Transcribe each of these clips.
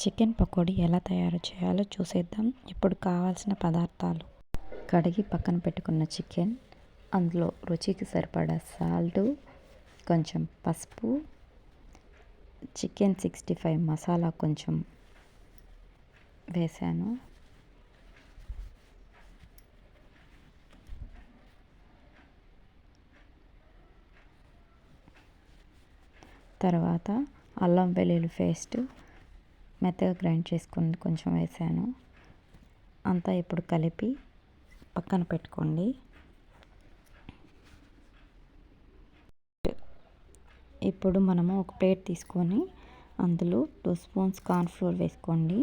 Chicken pakodi ఎలా తయారు చేయాలో చూసేద్దాం. ఇప్పుడు కావాల్సిన పదార్థాలు. కడిగి పక్కన పెట్టుకున్న చికెన్ అందులో రుచికి సరిపడా సాల్ట్ కొంచెం పసుపు చికెన్ సిక్స్టీ ఫైవ్ మసాలా కొంచెం వేసాను. తర్వాత అల్లం వెల్లుల్లి పేస్ట్ మెత్తగా గ్రైండ్ చేసుకుని కొంచెం వేసాను. అంతా ఇప్పుడు కలిపి పక్కన పెట్టుకోండి. ఇప్పుడు మనము ఒక ప్లేట్ తీసుకొని అందులో టూ స్పూన్స్ కార్న్ఫ్లోర్ వేసుకోండి.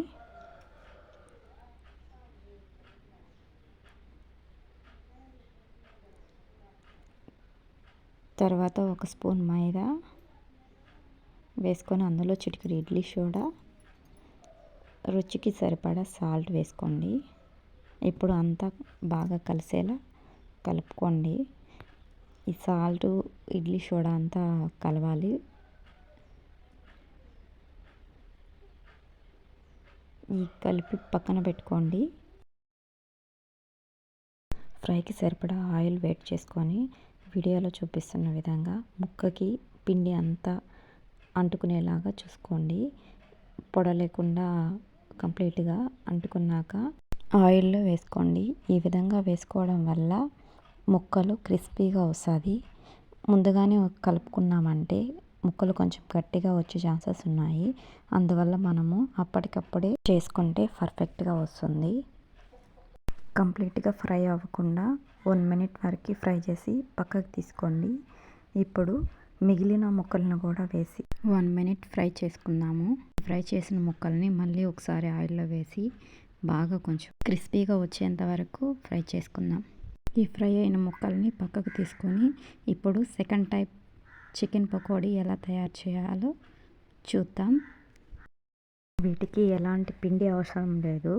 తర్వాత ఒక స్పూన్ మైదా వేసుకొని అందులో చిటికెడు ఇడ్లీ సోడా రుచికి సరిపడా సాల్ట్ వేసుకోండి. ఇప్పుడు అంతా బాగా కలిసేలా కలుపుకోండి. ఈ సాల్ట్ ఇడ్లీ సోడా అంతా కలవాలి. ఈ కలిపి పక్కన పెట్టుకోండి. ఫ్రైకి సరిపడా ఆయిల్ వేట్ చేసుకొని వీడియోలో చూపిస్తున్న విధంగా ముక్కకి పిండి అంతా అంటుకునేలాగా చూసుకోండి. పొడ లేకుండా కంప్లీట్గా అంటుకున్నాక ఆయిల్లో వేసుకోండి. ఈ విధంగా వేసుకోవడం వల్ల ముక్కలు క్రిస్పీగా వస్తుంది. ముందుగానే కలుపుకున్నామంటే ముక్కలు కొంచెం గట్టిగా వచ్చే ఛాన్సెస్ ఉన్నాయి. అందువల్ల మనము అప్పటికప్పుడే చేసుకుంటే పర్ఫెక్ట్గా వస్తుంది. కంప్లీట్గా ఫ్రై అవ్వకుండా వన్ మినిట్ వరకు ఫ్రై చేసి పక్కకు తీసుకోండి. ఇప్పుడు మిగిలిన ముక్కలను కూడా వేసి వన్ మినిట్ ఫ్రై చేసుకుందాము. ఫ్రై చేసిన ముక్కల్ని మళ్ళీ ఒకసారి ఆయిల్లో వేసి బాగా కొంచెం క్రిస్పీగా వచ్చేంత వరకు ఫ్రై చేసుకుందాం. ఈ ఫ్రై అయిన ముక్కల్ని పక్కకు తీసుకొని ఇప్పుడు సెకండ్ టైప్ చికెన్ పకోడీ ఎలా తయారు చేయాలో చూద్దాం. వీటికి ఎలాంటి పిండి అవసరం లేదు.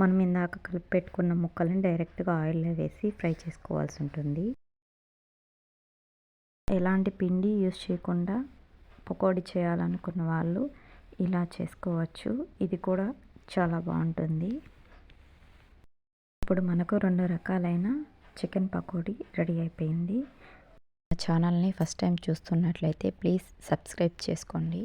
మనం ఇందాక కలిపి పెట్టుకున్న ముక్కల్ని డైరెక్ట్గా ఆయిల్లో వేసి ఫ్రై చేసుకోవాల్సి ఉంటుంది. ఎలాంటి పిండి యూస్ చేయకుండా పకోడీ చేయాలనుకున్న వాళ్ళు ఇలా చేసుకోవచ్చు. ఇది కూడా చాలా బాగుంటుంది. ఇప్పుడు మనకు రెండు రకాలైన చికెన్ పకోడీ రెడీ అయిపోయింది. ఛానల్ని ఫస్ట్ టైం చూస్తున్నట్లయితే ప్లీజ్ సబ్స్క్రైబ్ చేసుకోండి.